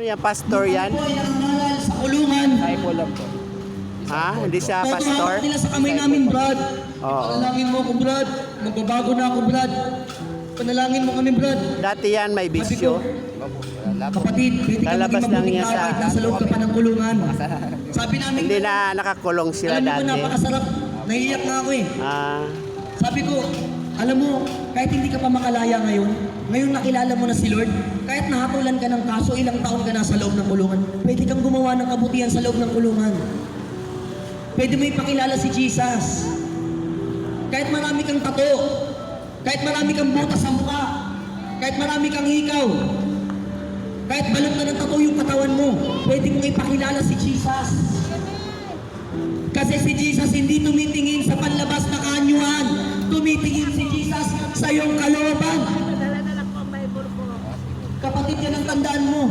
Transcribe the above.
Ano yan, pastor yan? Ako ay nangangaral sa kulungan. Disciple lang po. Ha? Hindi siya Ito pastor? hawak nila sa kamay namin, Brad. Oo. Panalangin mo ako, Brad. Magbabago na ako, Brad. Panalangin mo kami, Brad. Dati yan may bisyo. Po. Kapatid, pwede ka Lalabas maging lang mabuting tao sa- kahit nasa loob ka pa ng kulungan. Sabi namin, Hindi na nakakulong sila alam mo dati. napakasarap. Naiiyak nga ako eh. Ah, Sabi ko, alam mo, kahit hindi ka pa makalaya ngayon, ngayon nakilala mo na si Lord, kahit nahatulan ka ng kaso, ilang taon ka na sa loob ng kulungan, pwede kang gumawa ng kabutihan sa loob ng kulungan. Pwede mo ipakilala si Jesus. Kahit marami kang tato, kahit marami kang butas sa mukha, kahit marami kang hikaw, kahit balot na ng tato yung katawan mo, pwede mong ipakilala si Jesus. Kasi si Jesus hindi tumitingin sa kaanyuan. Tumitingin si Jesus sa iyong kalooban. Kapatid yan ang tandaan mo.